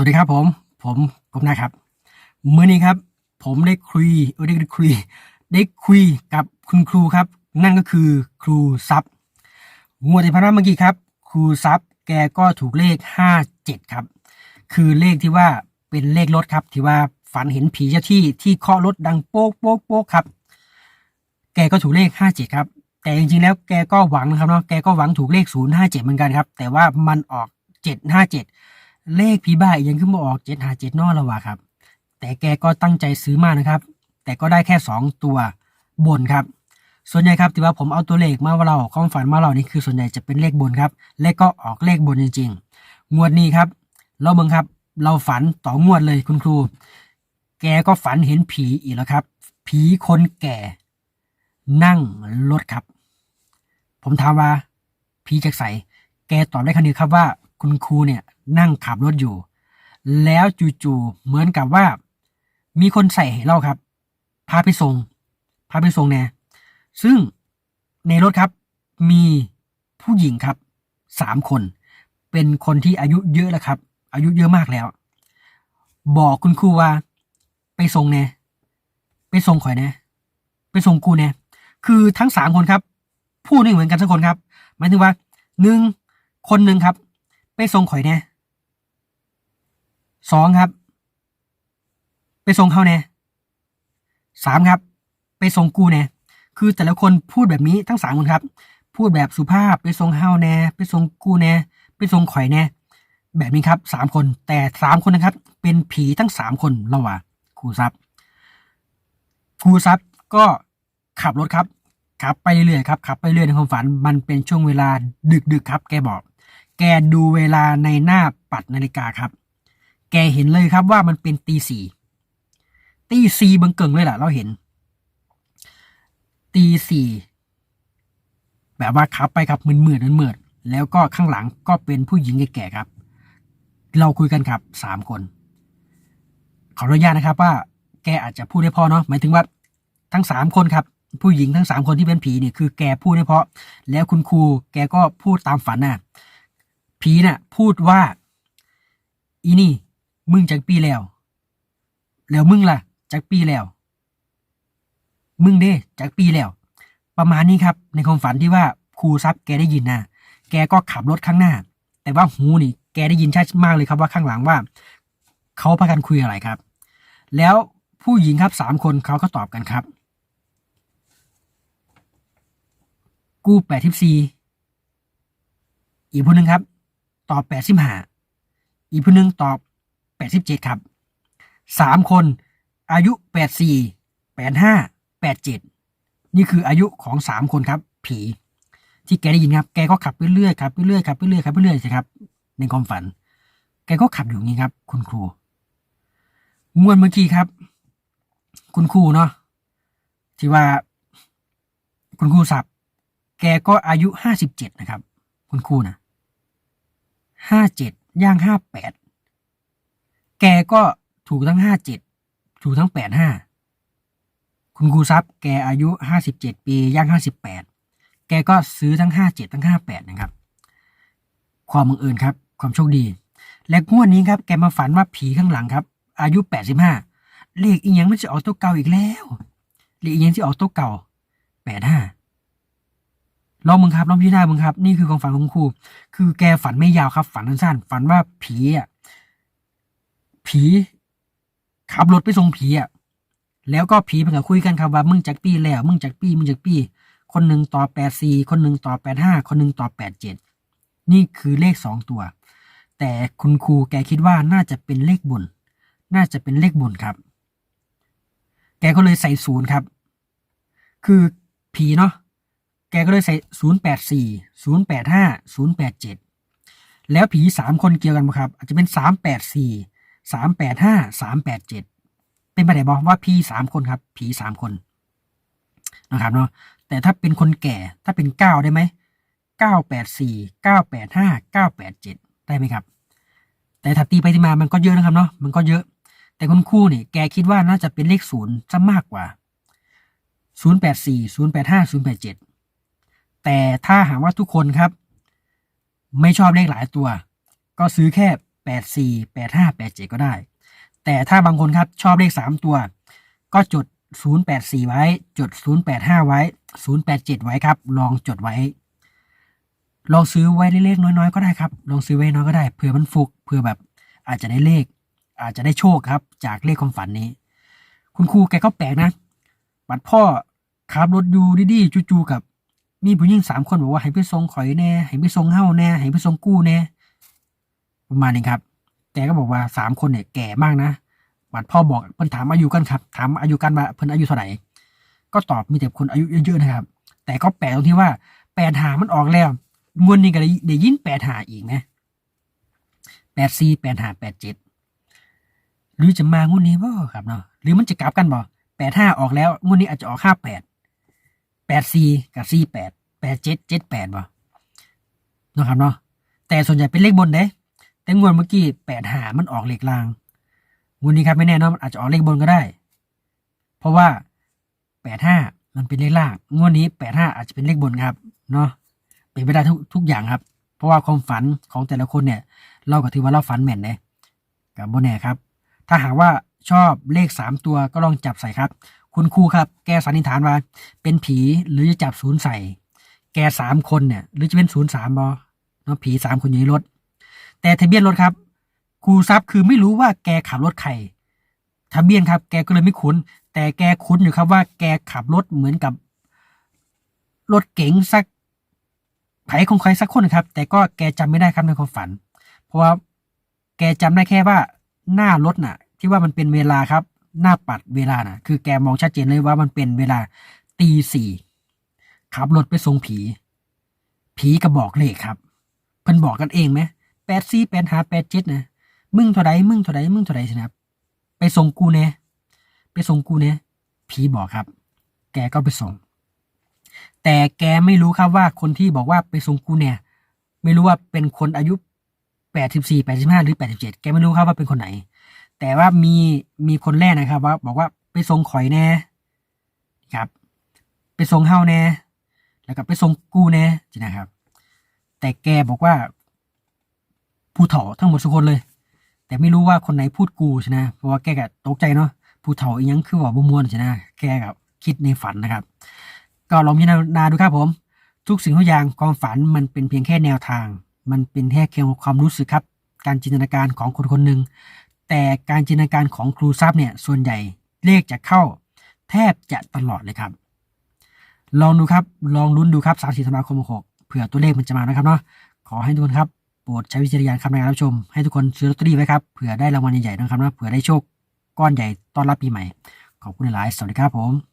วัสดีครับผม ผมผมนะครับเมื่อนี้ครับ ผมได้คุยเออได้คุย ได้คุยกับคุณครูครับ นั่นก็คือครูซับงวดที่ผ่านเมื่อกี้ครับ ครูซับแกก็ถูกเลขห้าเจ็ดครับ คือเลขที่ว่าเป็นเลขรถครับ ที่ว่าฝันเห็นผีเจ้าที่ที่เคาะรถดังโป๊กโป๊กโป๊กครับ แกก็ถูกเลขห้าเจ็ดครับ แต่จริงๆแล้วแกก็หวังนะครับเนาะแกก็หวังถูกเลขศูนย์ห้าเจ็ดเหมือนกันครับ แต่ว่ามันออกเจ็ดห้าเจ็ด เลขผีบ้าอีกยังขึ้นมาออกเจ็ดหาเจ็ดนอแล้ววะครับ แต่แกก็ตั้งใจซื้อมากนะครับ แต่ก็ได้แค่สองตัวบนครับ ส่วนใหญ่ครับที่ว่าผมเอาตัวเลขมาว่าเราความฝันมาเรานี่คือส่วนใหญ่จะเป็นเลขบนครับและก็ออกเลขบนจริง ๆ งวดนี้ครับ เราเบิ่งครับ เราฝันต่องวดเลยคุณครู แกก็ฝันเห็นผีอีกแล้วครับ ผีคนแก่ นั่งรถครับ ผมถามว่าผีจากใสแกตอบได้คำเดียวครับว่า คุณครูเนี่ยนั่งขับรถอยู่ แล้วจู่ๆเหมือนกับว่า มีคนใส่ให้าครับ พาไปส่ง พาไปส่งแน่ซึ่งในรถครับมีผู้หญิงครับสามคน เป็นคนที่อายุเยอะแล้วครับ อายุเยอะมากแล้ว บอกคุณครูว่า ไปส่งแน่ไปส่งข่อยแน่ไปส่งกูแน่คือทั้งสามคนครับพูดไม่เหมือนกันทั้งคนครับหมายถึงว่าหนึ่งคนหนึ่งครับ ไปส่งข่อยแน่สองครับ ไปส่งเขาแน่สามครับ ไปส่งกูแน่คือแต่ละคนพูดแบบนี้ทั้งสามคนครับ พูดแบบสุภาพไปส่งเฮาแน่ไปส่งกูแน่ไปส่งข่อยแน่แบบนี้ครับสามคนแต่สามคนนะครับ เป็นผีทั้งสามคนเราว่าครูซับครูซับก็ขับรถครับขับไปเรื่อยๆครับขับไปเรื่อยในความฝันมันเป็นช่วงเวลาดึกๆครับ แกบอก แกดูเวลาในหน้าปัดนาฬิกาครับ แกเห็นเลยครับว่ามันเป็นตีสี่ตีสี่บังเกิงเลยล่ะ เราเห็น ตีสี่แบบว่าขับไปครับมืดมืดมืดแล้วก็ข้างหลังก็เป็นผู้หญิงแก่ๆครับ เราคุยกันครับสามคน ขออนุญาตนะครับ ว่า แกอาจจะพูดได้พอเนาะหมายถึงว่าทั้งสามคนครับ ผู้หญิงทั้งสามคนที่เป็นผีเนี่ยคือแกพูดได้เพราะ แล้วคุณครูแกก็พูดตามฝันน่ะ ผีน่ะ พูดว่า อีนี่ มึงจากปีแล้ว แล้วมึงล่ะจากปีแล้ว มึงเด้จากปีแล้ว ประมาณนี้ครับ ในความฝันที่ว่าครูซับแกได้ยินนะแกก็ขับรถข้างหน้า แต่ว่าหูนี่ แกได้ยินชัดมากเลยครับว่าข้างหลังว่า เขาพากันคุยอะไรครับ แล้วผู้หญิงครับสามคนเขาก็ตอบกันครับ กูแปดทิบสี่อีกผู้หนึ่งครับ ตอบแปดสิบห้าอีกผู้หนึ่งตอบแปดสิบเจ็ดครับสามคนอายุแปดสี่แปดห้าแปดเจ็ดนี่คืออายุของสามคนครับ ผี ที่แกได้ยินครับ แกก็ขับไปเรื่อยขับไปเรื่อยขับไปเรื่อยขับไปเรื่อยใช่ครับ ในความฝัน แกก็ขับอยู่งนี้ครับ คุณครูงวดเมื่อกี้ครับ คุณครูเนาะที่ว่า คุณครูสับแกก็อายุห้าสิบเจ็ดนะครับ คุณครูนะ ห้าเจ็ดย่างห้าแปดแกก็ถูกทั้งห้าเจ็ดถูกทั้งแปดห้าคุณครูซับแกอายุห้าสิบเจ็ดปีย่างห้าสิบแปดแกก็ซื้อทั้งห้าเจ็ดทั้งห้าแปดนะครับ ความบังเอิญครับ ความโชคดี และงวดนี้ครับ แกมาฝันว่าผีข้างหลังครับ อายุแปดสิบห้าเลขอีกยังไม่จะออกตัวเก่าอีกแล้วเลขอีกยังที่ออกตัวเก่าแปดห้า ลองมึงครับลองพิจารณามึงครับ นี่คือความฝันของครู คือแกฝันไม่ยาวครับ ฝันสั้นๆฝันว่าผีอะผีขับรถไปส่งผีอะแล้วก็ผีมันก็คุยกันครับว่ามึงจากปีแล้ว มึงจากปีมึงจากปีคนหนึ่งต่อแปดสี่คนหนึ่งต่อแปดห้าคนหนึ่งต่อแปดเจ็ดนี่คือเลขสองตัว แต่คุณครูแกคิดว่าน่าจะเป็นเลขบน น่าจะเป็นเลขบนครับ แกก็เลยใส่ศูนย์ครับ คือผีเนาะ แกก็เลยใส่ศูนย์แปดสี่ศูนย์แปดห้าศูนย์แล้วผีสามคนเกี่ยวกันไหมครับ อาจจะเป็นสามแปดสี่สามแปดห้าสามแปดเดเป็นไปได้บอกว่าพี่สามคนครับ ผีสามคนนะครับเนาะแต่ถ้าเป็นคนแก่ถ้าเป็นเก้าได้ไหมเก้าแปดสี่เก้าแปดห้าเก้าแปดเจ็ดได้ไหมครับ แต่ถ้าตีไปที่มามันก็เยอะนะครับเนาะมันก็เยอะแต่คุณครูเนี่ยแกคิดว่าน่าจะเป็นเลขศูนย์ซะมากกว่าศูนย์ แต่ถ้าหากว่าทุกคนครับ ไม่ชอบเลขหลายตัว ก็ซื้อแค่ดสี่แปดห้าแปดเจ็ดก็ได้ แต่ถ้าบางคนครับชอบเลขสามตัว ก็จดศูนย์แปดสี่ไว้ จดศูนย์แปดห้าไว้ศูนย์แปดเจ็ดไว้ครับ ลองจดไว้ลองซื้อไว้เล็กๆน้อยๆก็ได้ครับ ลองซื้อไว้น้อยก็ได้เผื่อมันฟุกเผื่อแบบอาจจะได้เลข อาจจะได้โชคครับ จากเลขความฝันนี้ คุณครูแกก็แปลกนะบัดพ่อขับรถอยู่ดีๆจู่ๆกับ มีผู้หญิงสามคนบอกว่าให้ไปส่งข่อยแน่ให้ไปส่งเฮ้าแน่ให้ไปส่งกู้แน่ประมาณนี้ครับ แกก็บอกว่าสามคนเนี่ยแก่มากนะบัดพ่อบอกเพิ่นถามอายุกันครับ ถามอายุกันว่าเพิ่นอายุเท่าไหร่ก็ตอบมีแต่คนอายุเยอะๆนะครับ แต่ก็แปลกตรงที่ว่าแปดหามันออกแล้วงวดนี้ก็ได้ได้ยินแปดหาอีกนะแปดสี่แปดหาแปดเจ็ดหรือจะมางวดนี้บ่ครับเนาะหรือมันจะกลับกันบ่แปดห้าออกแล้วงวดนี้อาจจะออกห้าแปด แปดสี่กับสี่แปดแปดเจ็ดเจ็ดแปดบ่นะครับเนาะแต่ส่วนใหญ่เป็นเลขบนเด้แต่งวดเมื่อกี้แปดหามันออกเลขล่างงวดนี้ครับไม่แน่เนอนมันอาจจะออกเลขบนก็ได้ เพราะว่าแปดห้ามันเป็นเลขล่างงวดนี้แปดห้าอาจจะเป็นเลขบนครับเนาะเป็นไปได้ทุกทุกอย่างครับ เพราะว่าความฝันของแต่ละคนเนี่ย เราก็ถือว่าเราฝันแม่นเลยกับโบแน่ครับ ถ้าหากว่าชอบเลขสามตัวก็ลองจับใส่ครับ คุณครูครับ แกสันนิษฐานว่า เป็นผีหรือจะจับศูนย์ใส่ แกสามคนเนี่ย หรือจะเป็นศูนย์สามบอเนาะผีสามคนอยู่ในรถ แต่ทะเบียนรถครับ ครูซับคือไม่รู้ว่าแกขับรถใครทะเบียนครับ แกก็เลยไม่คุ้น แต่แกคุ้นอยู่ครับว่า แกขับรถเหมือนกับ รถเก๋งสักไผของใครสักคนครับ แต่ก็แกจำไม่ได้ครับในความฝัน เพราะว่าแกจำได้แค่ว่าหน้ารถน่ะ ที่ว่ามันเป็นเวลาครับ หน้าปัดเวลานะคือแกมองชัดเจนเลยว่ามันเป็นเวลาตีสี่ขับรถไปส่งผี ผีกระบอกเลขครับ เพิ่นบอกกันเองไหมแปดสี่แปดห้าแปดเจ็ดนะมึงเท่าใดมึงเท่าใดมึงเท่าใดสินะครับไปส่งกูแน่ไปส่งกูแน่ผีบอกครับ แกก็ไปส่ง แต่แกไม่รู้ครับว่าคนที่บอกว่าไปส่งกูเนี่ย ไม่รู้ว่าเป็นคนอายุแปดสิบสี่แปดสิบห้าหรือแปดสิบเจ็ดแกไม่รู้ครับว่าเป็นคนไหน แต่ว่ามีมีคนแรกนะครับว่าบอกว่าไปส่งข่อยแน่ครับ ไปส่งเฮาแน่แล้วก็ไปส่งกูแน่จีนะครับ แต่แกบอกว่าผู้เฒ่าทั้งหมดทุกคนเลย แต่ไม่รู้ว่าคนไหนพูดกูใช่ไหมเพราะว่าแกก็ตกใจเนาะผู้เฒ่าอีหยังคือว่าบุมวนใช่ไหมแกกับคิดในฝันนะครับ ก็ลองพิจารณาดูครับผม ทุกสิ่งทุกอย่างความฝันมันเป็นเพียงแค่แนวทาง มันเป็นแค่เพียงความรู้สึกครับ การจินตนาการของคนคนหนึ่ง แต่การจินตนาการของครูซับเนี่ยส่วนใหญ่เลขจะเข้าแทบจะตลอดเลยครับ ลองดูครับ ลองลุ้นดูครับ3 4ธันวาคม6เผื่อตัวเลขมันจะมานะครับเนาะขอให้ทุกคนครับโปรดใช้วิจารณญาณครับในการรับชม ให้ทุกคนซื้อลอตเตอรี่ไว้ครับเผื่อได้รางวัลใหญ่ๆนะครับนะเผื่อได้โชคก้อนใหญ่ต้อนรับปีใหม่ ขอบคุณหลายๆสวัสดีครับผม